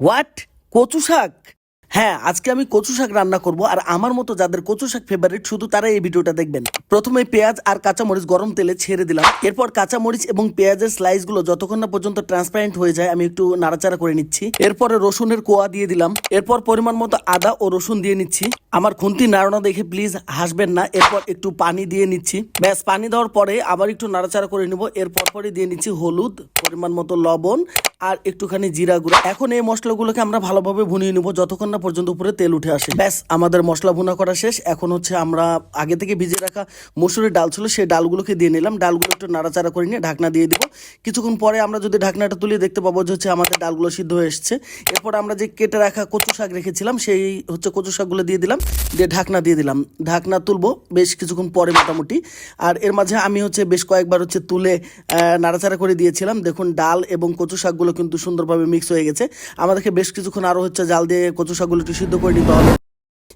What কচু শাক? হ্যাঁ আজকে আমি কচু শাক রান্না করব আর আমার মতো যাদের কচু শাক ফেভারিট শুধু তারা এই ভিডিওটা দেখবেন। প্রথমে পেঁয়াজ আর কাঁচামরিচ গরম তেলে ছেড়ে দিলাম। এরপর কাঁচামরিচ এবং পেঁয়াজের স্লাইসগুলো যতক্ষণ না পর্যন্ত ট্রান্সপারেন্ট হয়ে যায়, আমি একটু নাড়াচাড়া করে নিচ্ছি। এরপরে রসুনের কোয়া দিয়ে দিলাম। এরপর পরিমাণ মতো আদা ও রসুন দিয়ে নিচ্ছি। আমার খুন্তি নাড়ানো দেখে প্লিজ হাসবেন না। এরপর একটু পানি দিয়ে নিচ্ছি। ব্যাস, পানি দেওয়ার পরে আবার একটু নাড়াচাড়া করে নিব। এরপর পরে দিয়ে নিচ্ছি হলুদ পরিমাণ মতো লবণ আর একটুখানি জিরা গুঁড়ো। এখন এই মশলাগুলোকে আমরা ভালোভাবে ভুনিয়ে নিব যতক্ষণ না পর্যন্ত উপরে তেল উঠে আসে। ব্যাস, আমাদের মশলা ভুনা করা শেষ। এখন হচ্ছে আমরা আগে থেকে ভিজে রাখা মসুরের ডাল ছিল, সেই ডালগুলোকে দিয়ে নিলাম। ডালগুলো একটু নাড়াচাড়া করে নিয়ে ঢাকনা দিয়ে দিব। কিছুক্ষণ পরে আমরা যদি ঢাকনাটা তুলে দেখতে পাবো যে হচ্ছে আমাদের ডালগুলো সিদ্ধ হয়ে এসছে। এরপর আমরা যে কেটে রাখা কচু শাক রেখেছিলাম, সেই হচ্ছে কচু শাকগুলো দিয়ে দিলাম, দিয়ে ঢাকনা দিয়ে দিলাম। ঢাকনা তুলবো বেশ কিছুক্ষণ পরে মোটামুটি। আর এর মাঝে আমি হচ্ছে বেশ কয়েকবার হচ্ছে তুলে নাড়াচাড়া করে দিয়েছিলাম। দেখুন, ডাল এবং কচু শাকগুলো কিন্তু সুন্দরভাবে মিক্স হয়ে গেছে। আমাদেরকে বেশ কিছুক্ষণ আরও হচ্ছে জাল দিয়ে কচু শাকগুলো একটু সিদ্ধ করে নিতে হবে।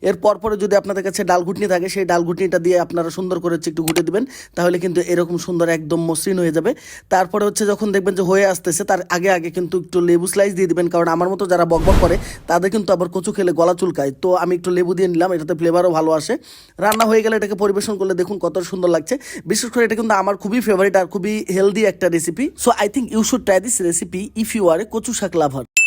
এর পরপরে যদি আপনাদের কাছে ডাল ঘুটনি থাকে, সেই ডাল ঘুটনিটা দিয়ে আপনারা সুন্দর করে হচ্ছে একটু ঘুটে দেবেন, তাহলে কিন্তু এরকম সুন্দর একদম মসৃণ হয়ে যাবে। তারপরে হচ্ছে যখন দেখবেন যে হয়ে আসতেছে, তার আগে আগে কিন্তু একটু লেবু স্লাইস দিয়ে দিবেন, কারণ আমার মতো যারা বকবক করে, তাদের কিন্তু আবার কচু খেলে গলা চুলকায়। তো আমি একটু লেবু দিয়ে নিলাম, এটাতে ফ্লেভারও ভালো আসে। রান্না হয়ে গেলে এটাকে পরিবেশন করলে দেখুন কত সুন্দর লাগছে। বিশেষ করে এটা কিন্তু আমার খুবই ফেভারিট আর খুবই হেলদি একটা recipe so I think you should try this recipe if you are a kochu shak lover